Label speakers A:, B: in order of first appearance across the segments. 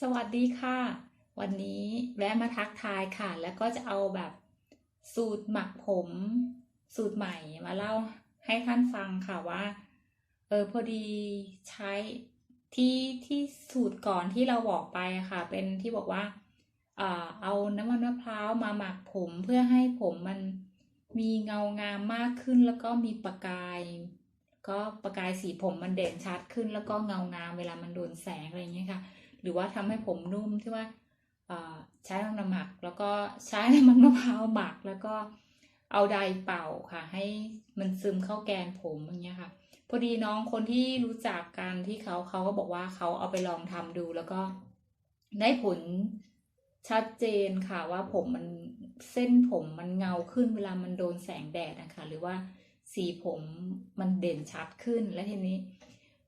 A: สวัสดีค่ะ วันนี้แวะมาทักทายค่ะ แล้วก็จะเอาแบบสูตรหมักผม สูตรใหม่มาเล่าให้ท่านฟังค่ะว่า เออพอดีใช้ที่ที่สูตรก่อนที่เราบอกไปค่ะ เป็นที่บอกว่าเอ่อเอาน้ำมันมะพร้าวมาหมักผมเพื่อให้ผมมันมีเงางามมากขึ้นแล้วก็มีประกาย ก็ประกายสีผมมันเด่นชัดขึ้นแล้วก็เงางามเวลามันโดนแสงอะไรอย่างเงี้ยค่ะ รือว่าทำให้ผมนุ่มที่ว่าใช้น้ำมันหมัก แล้วก็ใช้น้ำมันมะพร้าวหมักแล้วก็เอาไดเป่าค่ะ ให้มันซึมเข้าแกนผมอย่างเงี้ยค่ะ พอดีน้องคนที่รู้จักกันที่เขาเขาก็บอกว่าเขาเอาไปลองทำดู แล้วก็ได้ผลชัดเจนค่ะว่าผมมันเส้นผมมันเงาขึ้นเวลามันโดนแสงแดดนะคะหรือว่าสีผมมันเด่นชัดขึ้นและทีนี้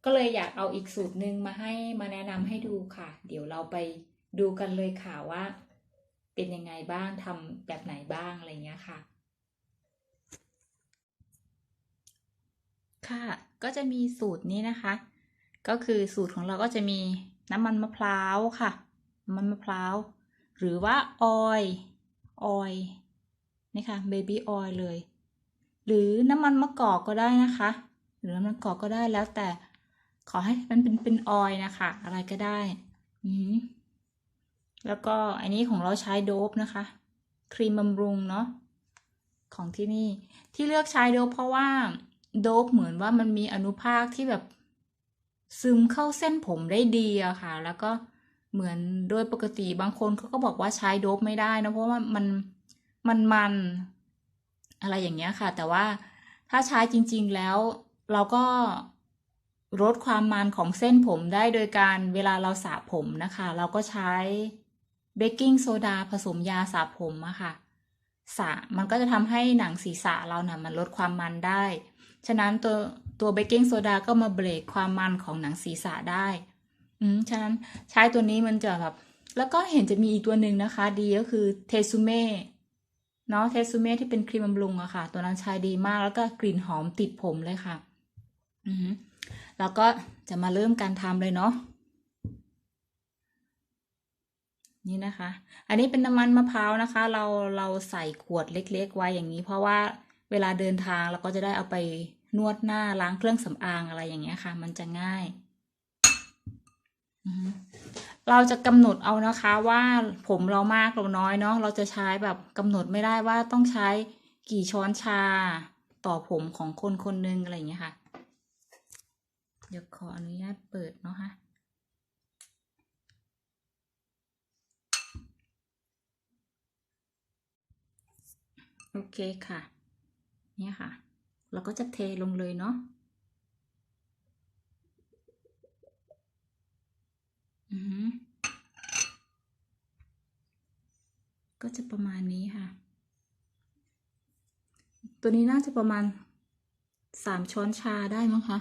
A: ก็เลยอยากเอาอีกสูตรหนึ่งมาให้มาแนะนำให้ดูค่ะ เดี๋ยวเราไปดูกันเลยค่ะว่า เป็นยังไงบ้างทำแบบไหนบ้างอะไรเงี้ยค่ะ ค่ะ ก็จะมีสูตรนี้นะคะ ก็คือสูตรของเราก็จะมีน้ำมันมะพร้าวค่ะน้ำมันมะพร้าว หรือว่าออยออยนี่ค่ะเบบี้ออยเลย หรือน้ำมันมะกอกก็ได้นะคะ หรือน้ำมันมะกอกก็ได้แล้วแต่ ขอให้มันเป็นเป็นออยนะคะ อะไรก็ได้ อืแล้วก็อันนี้ของเราใช้โดบนะคะ ครีมบำรุงเนาะของที่นี่ที่เลือกใช้โดบเพราะว่า โดบเหมือนว่ามันมีอนุภาคที่แบบซึมเข้าเส้นผมได้ดีอะค่ะ แล้วก็เหมือนโดยปกติบางคนเขาก็บอกว่าใช้โดบไม่ได้นะเพราะว่ามันมันมันอะไรอย่างเงี้ยค่ะ แต่ว่าถ้าใช้จริง ๆแล้วเราก็ ลดความมันของเส้นผมได้โดยการเวลาเราสระผมนะคะ เราก็ใช้เบกกิ้งโซดาผสมยาสระผมอะค่ะสระมันก็จะทำให้หนังศีรษะเรานะ่ะมันลดความมันได้ ฉะนั้นตัวตัวเบกกิ้งโซดาก็มาเบรกความมันของหนังศีรษะได้ อืม ฉะนั้นใช้ตัวนี้มันจะแบบ แล้วก็เห็นจะมีอีกตัวหนึ่งนะคะ ดีก็คือเทซูเม่ เนาะเทซูเม่ที่เป็นครีมบำรุงอะค่ะ ตัวนั้นใช้ดีมากแล้วก็กลิ่นหอมติดผมเลยค่ะ อือ แล้วก็จะมาเริ่มการทำเลยเนาะนี่นะคะ อันนี้เป็นน้ำมันมะพร้าวนะคะ เราเราใส่ขวดเล็ก ๆ ไว้อย่างนี้ เพราะว่าเวลาเดินทางเราก็จะได้เอาไปนวดหน้าล้างเครื่องสำอางอะไรอย่างเงี้ยค่ะ มันจะง่าย เราจะกำหนดเอานะคะว่าผมเรามากเราน้อยเนาะ เราจะใช้แบบกำหนดไม่ได้ว่าต้องใช้กี่ช้อนชาต่อผมของคนคนหนึ่งอะไรอย่างเงี้ยค่ะ เดี๋ยวขออนุญาตเปิดเนาะค่ะโอเคค่ะ เนี่ยค่ะ เราก็จะเทลงเลยเนาะอือก็จะประมาณนี้ค่ะ ตัวนี้น่าจะประมาณสามช้อนชาได้มั้งคะ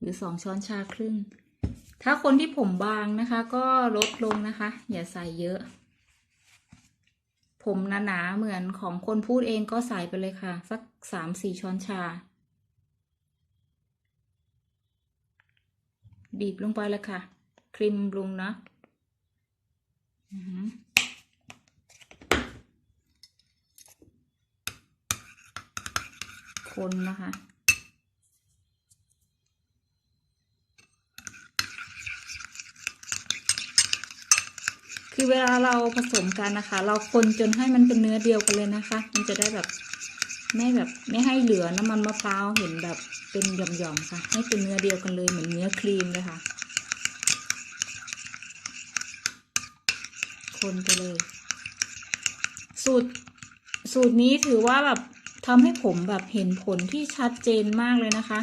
A: หรือสองช้อนชาครึ่ง ถ้าคนที่ผมบางนะคะ ก็ลดลงนะคะ อย่าใส่เยอะ ผมหนาๆเหมือนของคนพูดเองก็ใส่ไปเลยค่ะ สักสามสี่ช้อนชา บีบลงไปเลยค่ะ ครีมบรุงนะคนนะคะ คือเวลาเราผสมกันนะคะ เราคนจนให้มันเป็นเนื้อเดียวกันเลยนะคะ มันจะได้แบบไม่แบบไม่ให้เหลือน้ำมันมะพร้าวเห็นแบบเป็นหย่อมๆค่ะ ให้เป็นเนื้อเดียวกันเลยเหมือนเนื้อครีมเลยค่ะ คนไปเลย สูตรสูตรนี้ถือว่าแบบทำให้ผมแบบเห็นผลที่ชัดเจนมากเลยนะคะ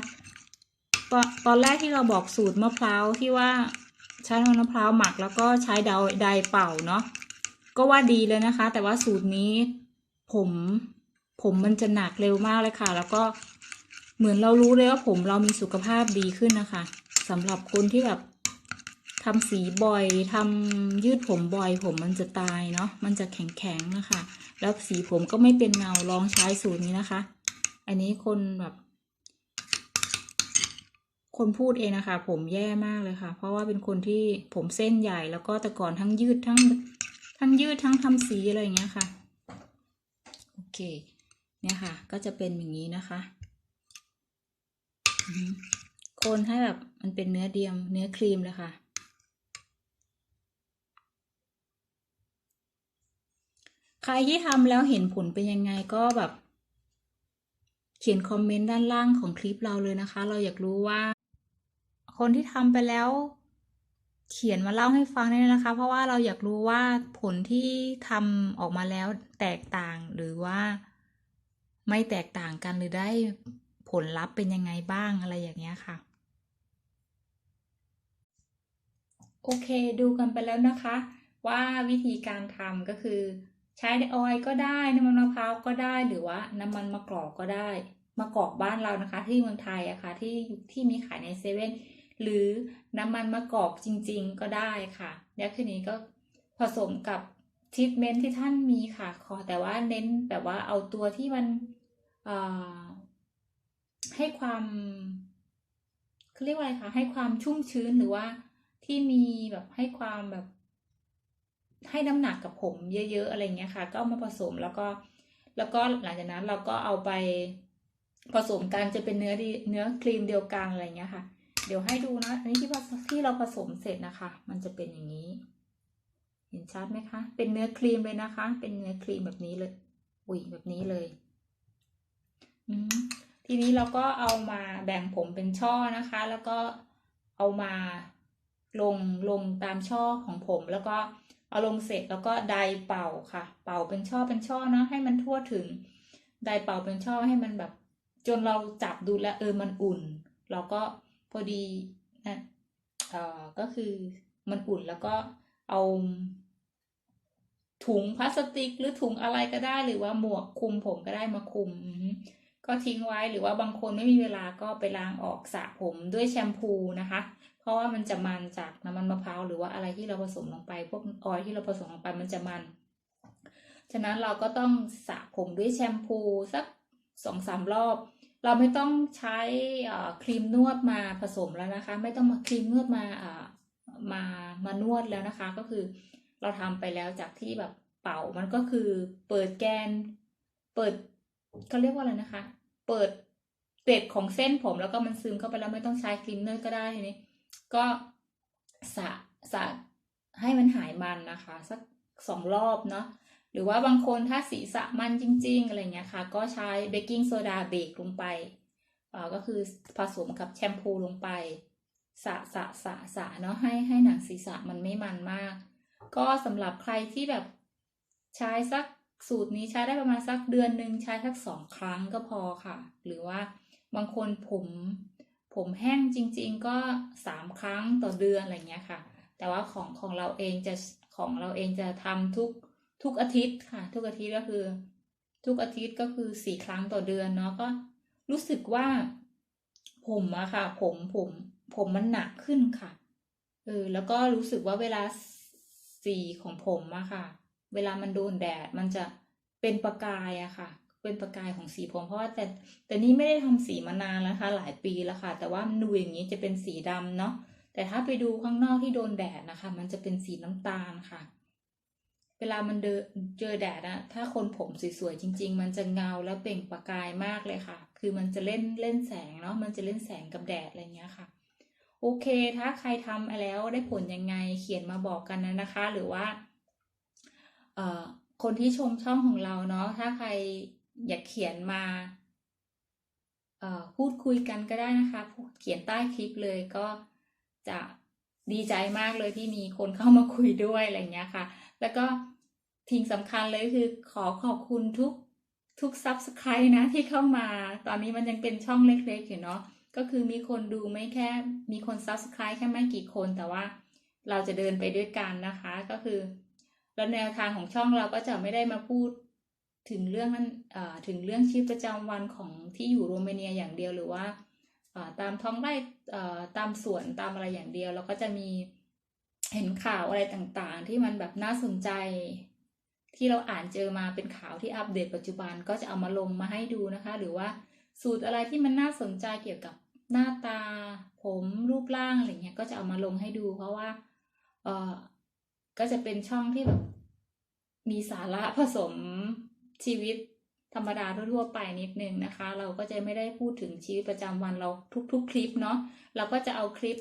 A: ตอนตอนแรกที่เราบอกสูตรมะพร้าวที่ว่า ใช้น้ำมันมะพร้าวหมักแล้วก็ใช้ดาวไดเป่าเนาะก็ว่าดีเลยนะคะ แต่ว่าสูตรนี้ผม ผมมันจะหนักเร็วมากเลยค่ะ แล้วก็เหมือนเรารู้เลยว่าผมเรามีสุขภาพดีขึ้นนะคะสำหรับคนที่แบบทำสีบ่อยทำยืดผมบ่อย ผมมันจะตายเนาะมันจะแข็งๆนะคะ แล้วสีผมก็ไม่เป็นเงาลองใช้สูตรนี้นะคะ อันนี้คนแบบ คนพูดเองนะคะ ผมแย่มากเลยค่ะ เพราะว่าเป็นคนที่ผมเส้นใหญ่แล้วก็แต่ก่อนทั้งยืดทั้งทั้งยืดทั้งทำสีอะไรอย่างเงี้ยค่ะโอเค เนี่ยค่ะ ก็จะเป็นอย่างนี้นะคะคนให้แบบมันเป็นเนื้อเดียมเนื้อครีมเลยค่ะ ใครที่ทำแล้วเห็นผลเป็นยังไงก็แบบ เขียนคอมเมนต์ด้านล่างของคลิปเราเลยนะคะ เราอยากรู้ว่า คนที่ทำไปแล้ว เขียนมาเล่าให้ฟังเนี่นะคะ เพราะว่าเราอยากรู้ว่าผลที่ทำออกมาแล้วแตกต่างหรือว่า ไม่แตกต่างกันหรือได้ผลลัพธ์เป็นยังไงบ้างอะไรอย่างเงี้ยค่ะ โอเค ดูกันไปแล้วนะคะ ว่าวิธีการทำก็คือ ใช้ออยล์ก็ได้น้ำมันมะพร้าวก็ได้หรือว่าน้ำมันมะกอกก็ได้มะกอกบ้านเรานะคะ ที่เมืองไทยอะค่ะที่ที่มีขายในเซเว่น หรือน้ำมันมะกอกจริง ๆ ก็ได้ค่ะแล้วคืนนี้ก็ผสมกับทรีทเมนต์ที่ท่านมีค่ะ ขอแต่ว่าเน้นแบบว่าเอาตัวที่มันให้ความเขาเรียกว่าอะไรคะให้ความชุ่มชื้นหรือว่าที่มีแบบให้ความแบบ ให้น้ำหนักกับผมเยอะ ๆ อะไรเงี้ยค่ะ ก็เอามาผสมแล้วก็ แล้วก็หลังจากนั้นเราก็เอาไปผสมกันจะเป็นเนื้อดีเนื้อครีมเดียวกันอะไรเงี้ยค่ะ เดี๋ยวให้ดูนะ อันนี้ที่ผสที่เราผสมเสร็จนะคะ มันจะเป็นอย่างนี้ เห็นชัดไหมคะ เป็นเนื้อครีมเลยนะคะ เป็นเนื้อครีมแบบนี้เลย อุ้ยแบบนี้เลย อืมทีนี้เราก็เอามาแบ่งผมเป็นช่อนะคะ แล้วก็เอามาลงลงตามช่อของผม แล้วก็เอาลงเสร็จแล้วก็ไดร์เป่าค่ะ เป่าเป็นช่อเป็นช่อเนาะให้มันทั่วถึง ไดร์เป่าเป็นช่อให้มันแบบ จนเราจับดูแลเออมันอุ่น เราก็ พอดีนะเอ่อก็คือมันอุ่นแล้วก็เอาถุงพลาสติกหรือถุงอะไรก็ได้หรือว่าหมวกคุมผมก็ได้มาคุมก็ทิ้งไว้หรือว่าบางคนไม่มีเวลาก็ไปล้างออกสระผมด้วยแชมพูนะคะ เพราะว่ามันจะมันจากน้ำมันมะพร้าวหรือว่าอะไรที่เราผสมลงไป พวกออยที่เราผสมลงไปมันจะมัน ฉะนั้นเราก็ต้องสระผมด้วยแชมพูสักสองสามรอบ เราไม่ต้องใช้ครีมนวดมาผสมแล้วนะคะ ไม่ต้องมาครีมนวดมาอ่อมา มานวดแล้วนะคะ ก็คือเราทำไปแล้วจากที่แบบเป่ามันก็คือเปิดแกน เปิดเขาเรียกว่าอะไรนะคะ เปิดเกล็ดของเส้นผมแล้วก็มันซึมเข้าไปแล้วไม่ต้องใช้ครีมเนอร์ก็ได้ทีนี้ก็สะสะให้มันหายมันนะคะ สักสองรอบเนาะ หรือว่าบางคนถ้าศีรษะมันจริง ๆ อะไรเงี้ยค่ะ ก็ใช้เบกกิ้งโซดาเบรกลงไปก็คือผสมกับแชมพูลงไปสะสะสะสะเนาะให้ให้หนังศีรษะมันไม่มันมาก ก็สำหรับใครที่แบบใช้สักสูตรนี้ใช้ได้ประมาณสักเดือนหนึ่งใช้สักสองครั้งก็พอค่ะ หรือว่าบางคนผมผมแห้งจริง ๆ ก็สามครั้งต่อเดือนอะไรเงี้ยค่ะ แต่ว่าของของเราเองจะของเราเองจะทำทุก ทุกอาทิตย์ค่ะ ทุกอาทิตย์ก็คือ ทุกอาทิตย์ก็คือสี่ครั้งต่อเดือนเนาะก็รู้สึกว่า ผมอะค่ะ ผมผมผมมันหนักขึ้นค่ะเออแล้วก็รู้สึกว่าเวลาสีของผมอะค่ะ เวลามันโดนแดดมันจะเป็นประกายอะค่ะ เป็นประกายของสีผมเพราะว่าแต่แต่นี่ไม่ได้ทำสีมานานแล้วค่ะ หลายปีแล้วค่ะ แต่ว่ามันดูอย่างนี้จะเป็นสีดำเนาะแต่ถ้าไปดูข้างนอกที่โดนแดดนะคะ มันจะเป็นสีน้ำตาลค่ะ เวลามันเเจอแดดอะถ้าคนผมสวยๆจริง ๆ มันจะเงาและเปล่งประกายมากเลยค่ะ คือมันจะเล่นเล่นแสงเนาะมันจะเล่นแสงกับแดดอะไรเงี้ยค่ะ โอเค ถ้าใครทำแล้วได้ผลยังไงเขียนมาบอกกันนะนะคะ หรือว่าเอ่อคนที่ชมช่องของเราเนาะถ้าใครอยากเขียนมาเอ่อพูดคุยกันก็ได้นะคะ เขียนใต้คลิปเลยก็จะดีใจมากเลยที่มีคนเข้ามาคุยด้วยอะไรเงี้ยค่ะ แล้วก็ทิ้งสำคัญเลยคือขอขอบคุณทุกทุกซับสไครต์นะที่เข้ามา ตอนนี้มันยังเป็นช่องเล็กๆอยู่เนาะก็คือมีคนดูไม่แค่มีคน subscribe แค่ไม่กี่คนแต่ว่าเราจะเดินไปด้วยกันนะคะก็คือแล้วแนวทางของช่องเราก็จะไม่ได้มาพูดถึงเรื่องนั้นเอ่อถึงเรื่องชีวิตประจำวันของที่อยู่โรมาเนียอย่างเดียวหรือว่าตามท้องไร่เอ่อตามสวนตามอะไรอย่างเดียวแล้วก็จะมี เห็นข่าวอะไรต่างๆ ที่มันแบบน่าสนใจ ที่เราอ่านเจอมาเป็นข่าวที่อัปเดตปัจจุบันก็จะเอามาลงมาให้ดูนะคะ หรือว่าสูตรอะไรที่มันน่าสนใจเกี่ยวกับหน้าตา ผมรูปร่างอะไรเงี้ยก็จะเอามาลงให้ดู เพราะว่าเออก็จะเป็นช่องที่แบบมีสาระผสมชีวิตธรรมดาทั่วๆไปนิดนึงนะคะ เราก็จะไม่ได้พูดถึงชีวิตประจำวันเราทุก ๆ คลิปเนาะเราก็จะเอาคลิป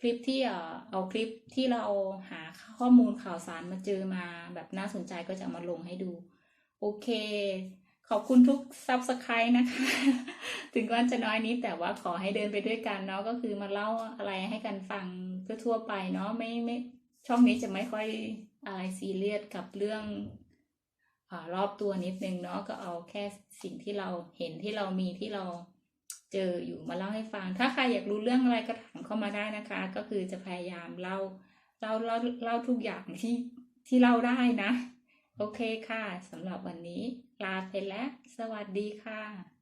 A: คลิปที่เออเอาคลิปที่เราหาข้อมูลข่าวสารมาเจอมาแบบน่าสนใจก็จะมาลงให้ดู โอเค ขอบคุณทุก subscribe นะคะ ถึงวันจะน้อยนิดแต่ว่าขอให้เดินไปด้วยกันเนาะก็คือมาเล่าอะไรให้กันฟังทั่วไปเนาะไม่ไม่ช่องนี้จะไม่ค่อยอะไรซีเรียสกับเรื่องอรอบตัวนิดนึงเนาะก็เอาแค่สิ่งที่เราเห็นที่เรามีที่เรา เจออยู่มาเล่าให้ฟัง ถ้าใครอยากรู้เรื่องอะไรก็ถามเข้ามาได้นะคะ ก็คือจะพยายามเล่าเล่าเล่าเล่าทุกอย่างที่ที่เล่าได้นะ โอเคค่ะสำหรับวันนี้ลาไปแล้ว สวัสดีค่ะ